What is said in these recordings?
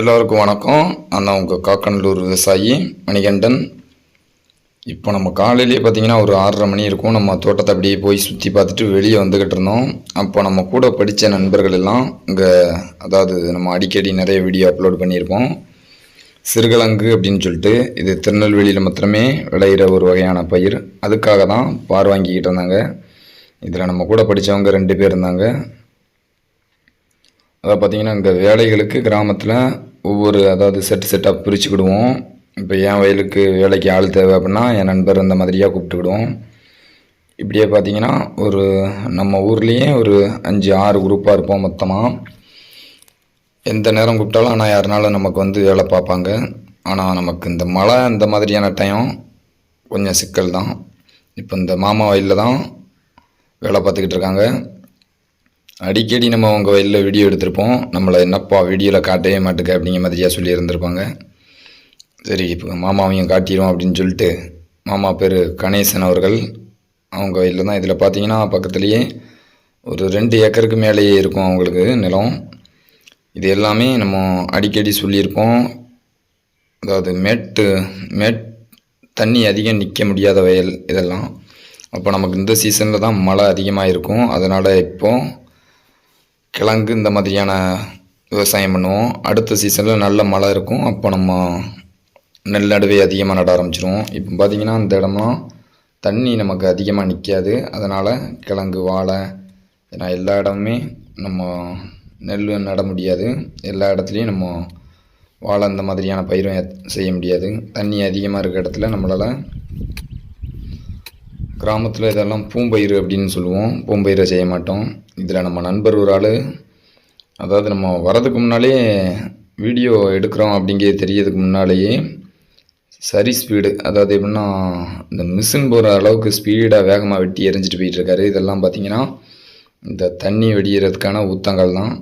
எல்லோருக்கும் வணக்கம். நான் உங்கள் காக்கநல்லூர் விவசாயி மணிகண்டன். இப்போ நம்ம காலையிலேயே பார்த்தீங்கன்னா ஒரு ஆறரை மணி இருக்கும். நம்ம தோட்டத்தை அப்படியே போய் சுற்றி பார்த்துட்டு வெளியே வந்துக்கிட்டு இருந்தோம். அப்போ நம்ம கூட படித்த நண்பர்கள் எல்லாம் இங்கே அதாவது நம்ம அடிக்கடி நிறைய வீடியோ அப்லோட் பண்ணியிருப்போம் சிறுகிழங்கு அப்படின்னு சொல்லிட்டு இது திருநெல்வேலியில் மாத்திரமே விளையிற ஒரு வகையான பயிர். அதுக்காக தான் பார் வாங்கிக்கிட்டு இருந்தாங்க. இதில் நம்ம கூட படித்தவங்க ரெண்டு பேர் இருந்தாங்க. அதாவது பார்த்தீங்கன்னா இங்கே வேலைகளுக்கு கிராமத்தில் ஒவ்வொரு அதாவது செட்டு செட்டாக பிரிச்சுக்கிடுவோம். இப்போ என் வயலுக்கு வேலைக்கு ஆள் தேவை அப்படின்னா என் நண்பர் அந்த மாதிரியாக கூப்பிட்டுக்கிடுவோம். இப்படியே பார்த்தீங்கன்னா ஒரு நம்ம ஊர்லேயே ஒரு அஞ்சு ஆறு குரூப்பாக இருப்போம் மொத்தமாக எந்த நேரம் கூப்பிட்டாலும் ஆனால் யாருனாலும் நமக்கு வந்து வேலை பார்ப்பாங்க. ஆனால் நமக்கு இந்த மழை இந்த மாதிரியான டைம் கொஞ்சம் சிக்கல் தான் இப்போ இந்த மாமா வயலில் தான் வேலை பார்த்துக்கிட்டு இருக்காங்க. அடிக்கடி நம்ம அவங்க வயலில் வீடியோ எடுத்திருப்போம். நம்மளை என்னப்பா வீடியோவில் காட்டவே மாட்டுக்க அப்படிங்கிற மாதிரியாக சொல்லி இருந்திருப்பாங்க சரி இப்போ மாமாவையும் காட்டிடுவோம் அப்படின்னு சொல்லிட்டு மாமா பேர் கணேசன் அவர்கள். அவங்க வயலில் தான் இதில் பார்த்தீங்கன்னா பக்கத்துலேயே ஒரு ரெண்டு ஏக்கருக்கு மேலேயே இருக்கும் அவங்களுக்கு நிலம். இது எல்லாமே நம்ம அடிக்கடி சொல்லியிருப்போம். அதாவது மேட்டு மேட் தண்ணி அதிகம் நிற்க முடியாத வயல் இதெல்லாம். அப்போ நமக்கு இந்த சீசனில் தான் மழை அதிகமாக இருக்கும். அதனால் இப்போது கிழங்கு இந்த மாதிரியான விவசாயம் பண்ணுவோம். அடுத்த சீசனில் நல்ல மழை இருக்கும். அப்போ நம்ம நெல் நடுவே அதிகமாக நட ஆரம்பிச்சிருவோம். இப்போ பார்த்திங்கன்னா அந்த இடம்லாம் தண்ணி நமக்கு அதிகமாக நிற்காது அதனால் கிழங்கு வாழை ஏன்னா எல்லா இடமுமே நம்ம நெல் நட முடியாது. எல்லா இடத்துலையும் நம்ம வாழை இந்த மாதிரியான பயிரும் செய்ய முடியாது. தண்ணி அதிகமாக இருக்க இடத்துல நம்மளால் கிராமத்தில் இதெல்லாம் பூம்பயிறு அப்படின்னு சொல்லுவோம். பூம்பயிரை செய்ய மாட்டோம். இதில் நம்ம நண்பர் ஒரு ஆள். அதாவது நம்ம வரதுக்கு முன்னாலே வீடியோ எடுக்கிறோம் அப்படிங்கிறது தெரியறதுக்கு முன்னாலேயே சரி ஸ்பீடு. அதாவது எப்படின்னா இந்த மிஷின் போகிற அளவுக்கு ஸ்பீடாக வேகமாக வெட்டி எரிஞ்சிட்டு போயிட்டுருக்காரு இதெல்லாம் பார்த்தீங்கன்னா இந்த தண்ணி வெடிகிறதுக்கான ஊத்தங்கள் தான்.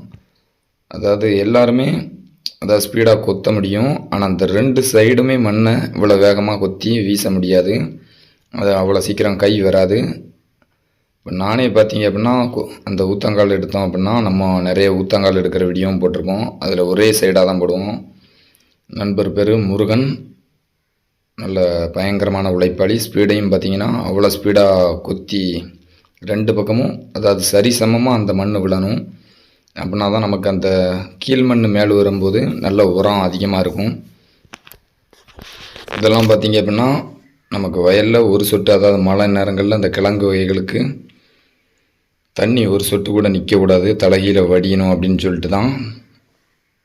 அதாவது எல்லாருமே அதாவது ஸ்பீடாக கொத்த முடியும். ஆனால் அந்த ரெண்டு சைடுமே மண்ணை இவ்வளோ வேகமாக கொத்தி வீச முடியாது. அது அவ்வளோ சீக்கிரம் கை வராது. இப்போ நானே பார்த்தீங்க அப்படின்னா அந்த ஊத்தங்கால் எடுத்தோம் அப்படின்னா நம்ம நிறைய ஊத்தங்கால் எடுக்கிற வீடியோவும் போட்டிருக்கோம். அதில் ஒரே சைடாக தான் போடுவோம். நண்பர் பேர் முருகன். நல்ல பயங்கரமான உழைப்பாளி. ஸ்பீடையும் பார்த்தீங்கன்னா அவ்வளோ ஸ்பீடாக கொத்தி ரெண்டு பக்கமும் அதாவது சரிசமமாக அந்த மண் விழணும். அப்படின்னா தான் நமக்கு அந்த கீழ் மண் மேலே வரும்போது நல்ல உரம் அதிகமாக இருக்கும். இதெல்லாம் பார்த்தீங்க அப்படின்னா நமக்கு வயலில் ஒரு சொட்டு அதாவது மழை நேரங்களில் அந்த கிழங்கு வகைகளுக்கு தண்ணி ஒரு சொட்டு கூட நிற்கக்கூடாது தலைகீழ வடியணும் அப்படின்னு சொல்லிட்டு தான்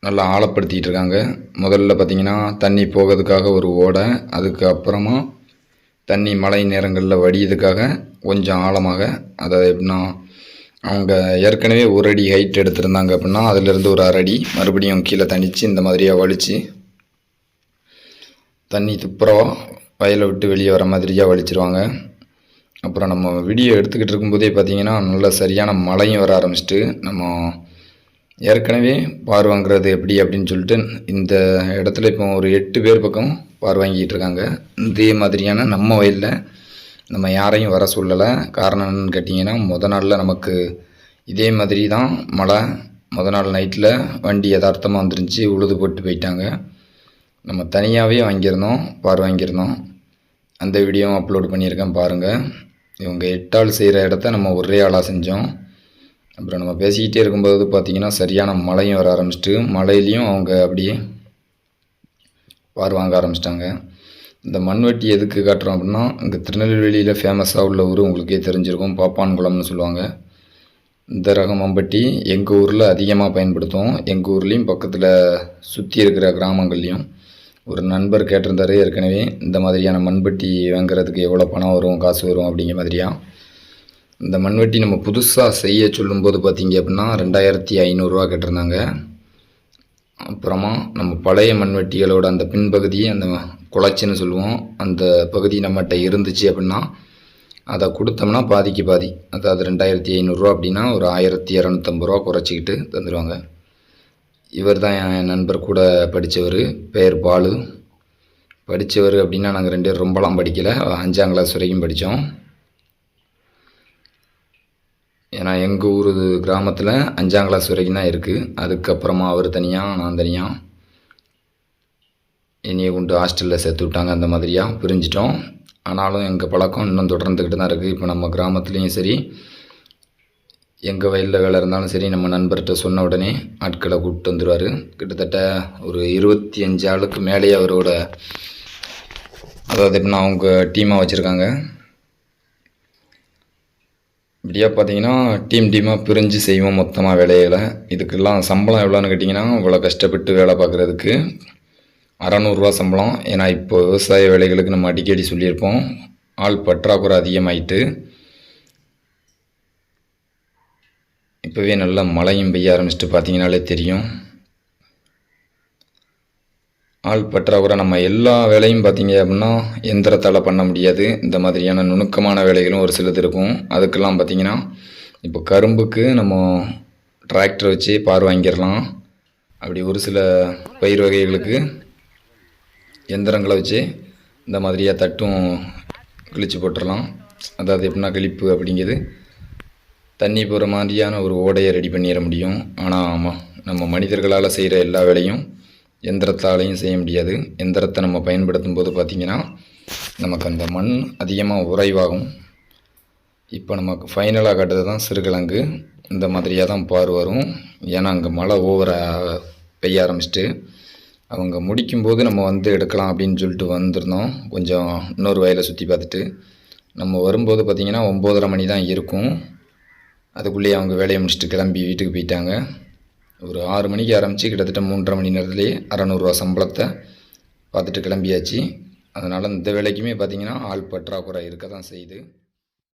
நல்லா ஆழப்படுத்திக்கிட்டு இருக்காங்க. முதல்ல பார்த்தீங்கன்னா தண்ணி போகிறதுக்காக ஒரு ஓடை அதுக்கு அப்புறமா தண்ணி மழை நேரங்களில் வடியதுக்காக கொஞ்சம் ஆழமாக அதாவது எப்படின்னா அவங்க ஏற்கனவே ஒரு அடி ஹைட் எடுத்திருந்தாங்க அப்படின்னா அதிலிருந்து ஒரு அரை அடி மறுபடியும் கீழே தணித்து இந்த மாதிரியாக வலிச்சு தண்ணி துப்புரவாக வயலை விட்டு வெளியே வர மாதிரியாக வலிச்சிருவாங்க அப்புறம் நம்ம வீடியோ எடுத்துக்கிட்டு இருக்கும்போதே பார்த்தீங்கன்னா நல்ல சரியான மழையும் வர ஆரம்பிச்சிட்டு நம்ம ஏற்கனவே பார் வாங்குறது எப்படி அப்படின்னு சொல்லிட்டு இந்த இடத்துல இப்போ ஒரு எட்டு பேர் பக்கம் பார் வாங்கிட்டு இருக்காங்க. இதே மாதிரியான நம்ம வயலில் நம்ம யாரையும் வர சொல்லலை. காரணம் என்னன்னு கேட்டிங்கன்னா முத நாளில் நமக்கு இதே மாதிரி தான் மழை. முத நாள் நைட்டில் வண்டி யதார்த்தமாக வந்துருந்துச்சு உழுது போட்டு போயிட்டாங்க. நம்ம தனியாகவே வாங்கியிருந்தோம் பார் வாங்கியிருந்தோம். அந்த வீடியோவும் அப்லோட் பண்ணியிருக்கேன் பாருங்கள் இவங்க எட்டாள் செய்கிற இடத்த நம்ம ஒரே ஆளாக செஞ்சோம். அப்புறம் நம்ம பேசிக்கிட்டே இருக்கும்போது பார்த்திங்கன்னா சரியான மழையும் வர ஆரம்பிச்சிட்டு மழையிலையும் அவங்க அப்படியே பார் வாங்க ஆரம்பிச்சிட்டாங்க. இந்த மண்வெட்டி எதுக்கு காட்டுறோம் அப்படின்னா இங்கே திருநெல்வேலியில் ஃபேமஸாக உள்ள ஊர் உங்களுக்கே தெரிஞ்சிருக்கும் பாப்பான்குளம்னு சொல்லுவாங்க. இந்த ரகம் மம்பட்டி எங்கள் ஊரில் அதிகமாக பயன்படுத்துவோம். எங்கள் ஊர்லேயும் பக்கத்தில் சுற்றி இருக்கிற கிராமங்கள்லேயும். ஒரு நண்பர் கேட்டிருந்தார் ஏற்கனவே இந்த மாதிரியான மண்வெட்டி வாங்குறதுக்கு எவ்வளோ பணம் வரும் காசு வரும் அப்படிங்கிற மாதிரியா? இந்த மண்வெட்டி நம்ம புதுசாக செய்ய சொல்லும்போது பார்த்தீங்க அப்படின்னா ரெண்டாயிரத்தி ஐநூறுரூவா கேட்டிருந்தாங்க. அப்புறமா நம்ம பழைய மண்வெட்டிகளோட அந்த பின்பகுதி அந்த குளச்சின்னு சொல்லுவோம் அந்த பகுதி நம்மகிட்ட இருந்துச்சு அப்படின்னா அதை கொடுத்தோம்னா பாதிக்கு பாதி. அதாவது ரெண்டாயிரத்தி ஐநூறுரூவா அப்படின்னா ஒரு ஆயிரத்தி இரநூத்தம்பது ரூபா குறைச்சிக்கிட்டு தந்துடுவாங்க இவர் தான் என் நண்பர் கூட படித்தவர் பேர் பாலு. படித்தவர் அப்படின்னா நாங்கள் ரெண்டு பேரும் ரொம்பலாம் படிக்கலை. அஞ்சாம் கிளாஸ் வரைக்கும் படித்தோம் ஏன்னா எங்கள் ஊர் கிராமத்தில் அஞ்சாம் கிளாஸ் வரைக்கும் தான் இருக்குது அதுக்கப்புறமா அவர் தனியாக நான் தனியாக என்னையை கொண்டு ஹாஸ்டலில் சேர்த்து விட்டாங்க அந்த மாதிரியாக பிரிஞ்சிட்டோம். ஆனாலும் எங்கள் பழக்கம் இன்னும் தொடர்ந்துக்கிட்டு தான் இருக்குது இப்போ நம்ம கிராமத்துலேயும் சரி எங்கள் வயலில் வேலை இருந்தாலும் சரி நம்ம நண்பர்கிட்ட சொன்ன உடனே ஆட்களை கூப்பிட்டு வந்துடுவார் கிட்டத்தட்ட ஒரு இருபத்தி அஞ்சு ஆளுக்கு மேலேயே அவரோட அதாவது எப்படின்னா அவங்க டீமாக வச்சுருக்காங்க. இப்படியா பார்த்தீங்கன்னா டீம் டீமாக பிரிஞ்சு செய்வோம் மொத்தமாக வேலைகளை இதுக்கெல்லாம் சம்பளம் எவ்வளோன்னு கேட்டிங்கன்னா இவ்வளோ கஷ்டப்பட்டு வேலை பார்க்குறதுக்கு அறநூறுரூவா சம்பளம். ஏன்னா இப்போ விவசாய வேலைகளுக்கு நம்ம அடிக்கடி சொல்லியிருப்போம். ஆள் பற்றாக்குறை அதிகமாயிட்டு இப்போவே நல்லா மழையும் பெய்ய ஆரம்பிச்சிட்டு பார்த்தீங்கனாலே தெரியும். ஆள் பற்றாக்குறை நம்ம எல்லா வேலையும் பார்த்தீங்க அப்படின்னா எந்திரத்தால் பண்ண முடியாது. இந்த மாதிரியான நுணுக்கமான வேலைகளும் ஒரு சிலது இருக்கும். அதுக்கெல்லாம் பார்த்தீங்கன்னா இப்போ கரும்புக்கு நம்ம டிராக்டர் வச்சு பார் வாங்கிடலாம். அப்படி ஒரு சில பயிர் வகைகளுக்கு எந்திரங்களை வச்சு இந்த மாதிரியாக தட்டும் கிழிச்சு போட்டுடலாம். அதாவது எப்படின்னா கிழிப்பு அப்படிங்கிறது. தண்ணி போகிற மாதிரியான ஒரு ஓடையை ரெடி பண்ணிட முடியும். ஆனால் ஆமாம் நம்ம மனிதர்களால் செய்கிற எல்லா வேலையும் எந்திரத்தாலையும் செய்ய முடியாது. எந்திரத்தை நம்ம பயன்படுத்தும் போது பார்த்திங்கன்னா நமக்கு அந்த மண் அதிகமாக உறைவாகும். இப்போ நமக்கு ஃபைனலாக காட்டுறது தான் சிறுகிழங்கு. இந்த மாதிரியாக தான் பார் வரும். ஏன்னா அங்கே மழை ஓவராக பெய்ய ஆரம்பிச்சிட்டு அவங்க முடிக்கும்போது நம்ம வந்து எடுக்கலாம் அப்படின்னு சொல்லிட்டு வந்திருந்தோம். கொஞ்சம் இன்னொரு வயலை சுற்றி பார்த்துட்டு. நம்ம வரும்போது பார்த்திங்கன்னா ஒம்போதரை மணி தான் இருக்கும். அதுக்குள்ளேயே அவங்க வேலையை முடிச்சுட்டு கிளம்பி வீட்டுக்கு போயிட்டாங்க. ஒரு ஆறு மணிக்கு ஆரம்பித்து கிட்டத்தட்ட மூன்றரை மணி நேரத்துலேயே அறநூறுவா சம்பளத்தை பார்த்துட்டு கிளம்பியாச்சு. அதனால் இந்த வேலைக்குமே பார்த்திங்கன்னா ஆள் பற்றாக்குறை இருக்க தான் செய்யுது.